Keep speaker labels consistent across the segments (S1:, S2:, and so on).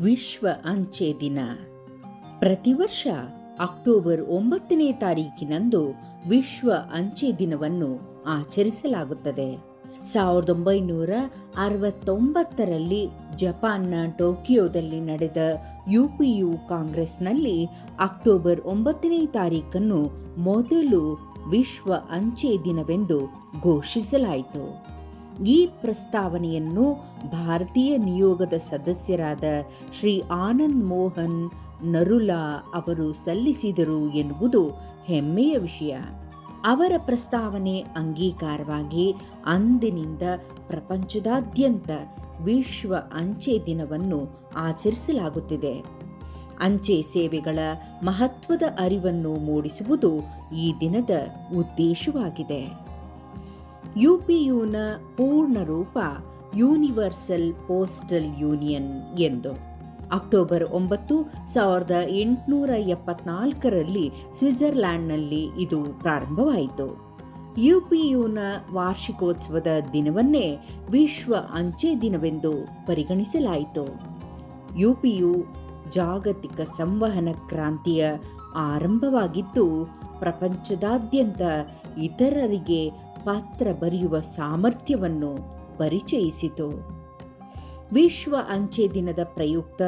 S1: ವಿಶ್ವ ಅಂಚೆ ದಿನ. ಪ್ರತಿ ವರ್ಷ ಅಕ್ಟೋಬರ್ ಒಂಬತ್ತನೇ ತಾರೀಕಿನಂದು ವಿಶ್ವ ಅಂಚೆ ದಿನವನ್ನು ಆಚರಿಸಲಾಗುತ್ತದೆ. ಸಾವಿರದ ಒಂಬೈನೂರ ಅರವತ್ತೊಂಬತ್ತರಲ್ಲಿ ಜಪಾನ್ನ ಟೋಕಿಯೋದಲ್ಲಿ ನಡೆದ ಯುಪಿಯು ಕಾಂಗ್ರೆಸ್ನಲ್ಲಿ ಅಕ್ಟೋಬರ್ ಒಂಬತ್ತನೇ ತಾರೀಕನ್ನು ಮೊದಲು ವಿಶ್ವ ಅಂಚೆ ದಿನವೆಂದು ಘೋಷಿಸಲಾಯಿತು. ಈ ಪ್ರಸ್ತಾವನೆಯನ್ನು ಭಾರತೀಯ ನಿಯೋಗದ ಸದಸ್ಯರಾದ ಶ್ರೀ ಆನಂದ್ ಮೋಹನ್ ನರುಲಾ ಅವರು ಸಲ್ಲಿಸಿದರು ಎನ್ನುವುದು ಹೆಮ್ಮೆಯ ವಿಷಯ. ಅವರ ಪ್ರಸ್ತಾವನೆ ಅಂಗೀಕಾರವಾಗಿ ಅಂದಿನಿಂದ ಪ್ರಪಂಚದಾದ್ಯಂತ ವಿಶ್ವ ಅಂಚೆ ದಿನವನ್ನು ಆಚರಿಸಲಾಗುತ್ತಿದೆ. ಅಂಚೆ ಸೇವೆಗಳ ಮಹತ್ವದ ಅರಿವನ್ನು ಮೂಡಿಸುವುದು ಈ ದಿನದ ಉದ್ದೇಶವಾಗಿದೆ. ಯುಪಿಯುನ ಪೂರ್ಣ ರೂಪ ಯೂನಿವರ್ಸಲ್ ಪೋಸ್ಟಲ್ ಯೂನಿಯನ್ ಎಂದು. ಅಕ್ಟೋಬರ್ ಒಂಬತ್ತು ಸಾವಿರದ ಎಂಟುನೂರ ಎಪ್ಪತ್ನಾಲ್ಕರಲ್ಲಿ ಸ್ವಿಟ್ಜರ್ಲ್ಯಾಂಡ್ನಲ್ಲಿ ಇದು ಪ್ರಾರಂಭವಾಯಿತು. ಯುಪಿಯುನ ವಾರ್ಷಿಕೋತ್ಸವದ ದಿನವನ್ನೇ ವಿಶ್ವ ಅಂಚೆ ದಿನವೆಂದು ಪರಿಗಣಿಸಲಾಯಿತು. ಯುಪಿಯು ಜಾಗತಿಕ ಸಂವಹನ ಕ್ರಾಂತಿಯ ಆರಂಭವಾಗಿದ್ದು, ಪ್ರಪಂಚದಾದ್ಯಂತ ಇತರರಿಗೆ ಪತ್ರ ಬರೆಯುವ ಸಾಮರ್ಥ್ಯವನ್ನು ಪರಿಚಯಿಸಿತು. ವಿಶ್ವ ಅಂಚೆ ದಿನದ ಪ್ರಯುಕ್ತ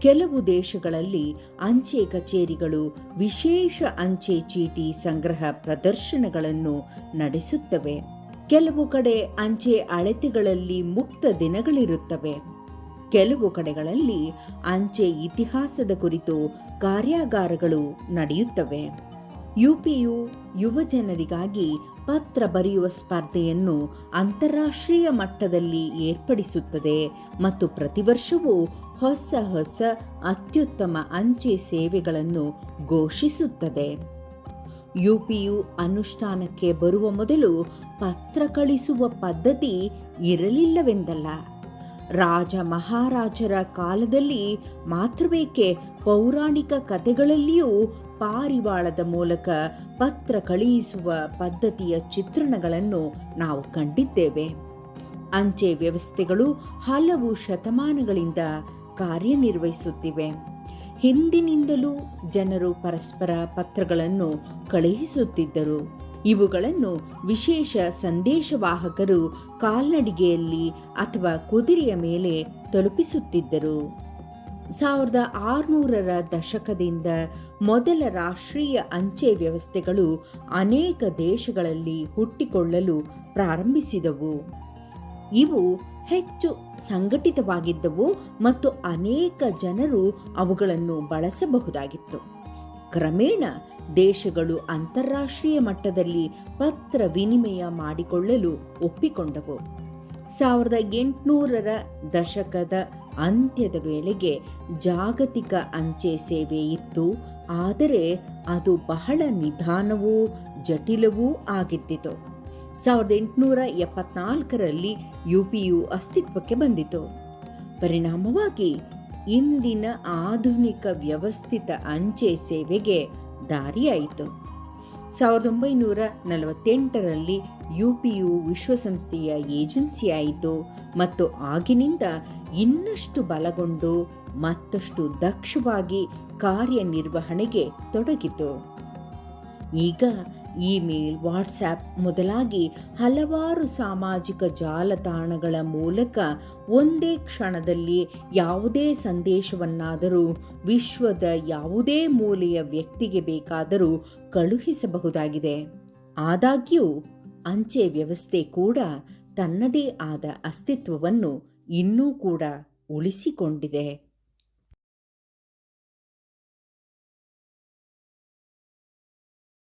S1: ಕೆಲವು ದೇಶಗಳಲ್ಲಿ ಅಂಚೆ ಕಚೇರಿಗಳು ವಿಶೇಷ ಅಂಚೆ ಚೀಟಿ ಸಂಗ್ರಹ ಪ್ರದರ್ಶನಗಳನ್ನು ನಡೆಸುತ್ತವೆ. ಕೆಲವು ಕಡೆ ಅಂಚೆ ಅಳತೆಗಳಲ್ಲಿ ಮುಕ್ತ ದಿನಗಳಿರುತ್ತವೆ. ಕೆಲವು ಕಡೆಗಳಲ್ಲಿ ಅಂಚೆ ಇತಿಹಾಸದ ಕುರಿತು ಕಾರ್ಯಾಗಾರಗಳು ನಡೆಯುತ್ತವೆ. ಯುಪಿಯು ಯುವಜನರಿಗಾಗಿ ಪತ್ರ ಬರೆಯುವ ಸ್ಪರ್ಧೆಯನ್ನು ಅಂತಾರಾಷ್ಟ್ರೀಯ ಮಟ್ಟದಲ್ಲಿ ಏರ್ಪಡಿಸುತ್ತದೆ ಮತ್ತು ಪ್ರತಿ ವರ್ಷವೂ ಹೊಸ ಹೊಸ ಅತ್ಯುತ್ತಮ ಅಂಚೆ ಸೇವೆಗಳನ್ನು ಘೋಷಿಸುತ್ತದೆ. ಯುಪಿಯು ಅನುಷ್ಠಾನಕ್ಕೆ ಬರುವ ಮೊದಲು ಪತ್ರ ಕಳಿಸುವ ಪದ್ಧತಿ ಇರಲಿಲ್ಲವೆಂದಲ್ಲ. ರಾಜ ಮಹಾರಾಜರ ಕಾಲದಲ್ಲಿ ಮಾತ್ರವೇಕೆ ಪೌರಾಣಿಕ ಕಥೆಗಳಲ್ಲಿಯೂ ಪಾರಿವಾಳದ ಮೂಲಕ ಪತ್ರ ಕಳುಹಿಸುವ ಪದ್ಧತಿಯ ಚಿತ್ರಣಗಳನ್ನು ನಾವು ಕಂಡಿದ್ದೇವೆ. ಅಂಚೆ ವ್ಯವಸ್ಥೆಗಳು ಹಲವು ಶತಮಾನಗಳಿಂದ ಕಾರ್ಯನಿರ್ವಹಿಸುತ್ತಿವೆ. ಹಿಂದಿನಿಂದಲೂ ಜನರು ಪರಸ್ಪರ ಪತ್ರಗಳನ್ನು ಕಳುಹಿಸುತ್ತಿದ್ದರು. ಇವುಗಳನ್ನು ವಿಶೇಷ ಸಂದೇಶವಾಹಕರು ಕಾಲ್ನಡಿಗೆಯಲ್ಲಿ ಅಥವಾ ಕುದುರೆಯ ಮೇಲೆ ತಲುಪಿಸುತ್ತಿದ್ದರು. ಸಾವಿರದ ಆರುನೂರರ ದಶಕದಿಂದ ಮೊದಲ ರಾಷ್ಟ್ರೀಯ ಅಂಚೆ ವ್ಯವಸ್ಥೆಗಳು ಅನೇಕ ದೇಶಗಳಲ್ಲಿ ಹುಟ್ಟಿಕೊಳ್ಳಲು ಪ್ರಾರಂಭಿಸಿದವು. ಇವು ಹೆಚ್ಚು ಸಂಘಟಿತವಾಗಿದ್ದವು ಮತ್ತು ಅನೇಕ ಜನರು ಅವುಗಳನ್ನು ಬಳಸಬಹುದಾಗಿತ್ತು. ಕ್ರಮೇಣ ದೇಶಗಳು ಅಂತಾರಾಷ್ಟ್ರೀಯ ಮಟ್ಟದಲ್ಲಿ ಪತ್ರ ವಿನಿಮಯ ಮಾಡಿಕೊಳ್ಳಲು ಒಪ್ಪಿಕೊಂಡವು. ಸಾವಿರದ ಎಂಟುನೂರರ ದಶಕದ ಅಂತ್ಯದ ವೇಳೆಗೆ ಜಾಗತಿಕ ಅಂಚೆ ಸೇವೆ ಇತ್ತು, ಆದರೆ ಅದು ಬಹಳ ನಿಧಾನವೂ ಜಟಿಲವೂ ಆಗಿದ್ದಿತು. ಸಾವಿರದ ಎಂಟುನೂರ ಎಪ್ಪತ್ನಾಲ್ಕರಲ್ಲಿ ಯು ಪಿಯು ಅಸ್ತಿತ್ವಕ್ಕೆ ಬಂದಿತು. ಪರಿಣಾಮವಾಗಿ ಇಂದಿನ ಆಧುನಿಕ ವ್ಯವಸ್ಥಿತ ಅಂಚೆ ಸೇವೆಗೆ ದಾರಿಯಾಯಿತು. ಸಾವಿರದ ಒಂಬೈನೂರ ನಲವತ್ತೆಂಟರಲ್ಲಿ ಯು ಪಿಯು ವಿಶ್ವಸಂಸ್ಥೆಯ ಏಜೆನ್ಸಿಯಾಯಿತು ಮತ್ತು ಆಗಿನಿಂದ ಇನ್ನಷ್ಟು ಬಲಗೊಂಡು ಮತ್ತಷ್ಟು ದಕ್ಷವಾಗಿ ಕಾರ್ಯನಿರ್ವಹಣೆಗೆ ತೊಡಗಿತು. ಈಗ ಇಮೇಲ್, ವಾಟ್ಸ್ಆ್ಯಪ್ ಮೊದಲಾಗಿ ಹಲವಾರು ಸಾಮಾಜಿಕ ಜಾಲತಾಣಗಳ ಮೂಲಕ ಒಂದೇ ಕ್ಷಣದಲ್ಲಿ ಯಾವುದೇ ಸಂದೇಶವನ್ನಾದರೂ, ವಿಶ್ವದ ಯಾವುದೇ ಮೂಲೆಯ ವ್ಯಕ್ತಿಗೆ ಬೇಕಾದರೂ ಕಳುಹಿಸಬಹುದಾಗಿದೆ. ಆದಾಗ್ಯೂ, ಅಂಚೆ ವ್ಯವಸ್ಥೆ ಕೂಡ ತನ್ನದೇ ಆದ ಅಸ್ತಿತ್ವವನ್ನು ಇನ್ನೂ ಕೂಡ ಉಳಿಸಿಕೊಂಡಿದೆ.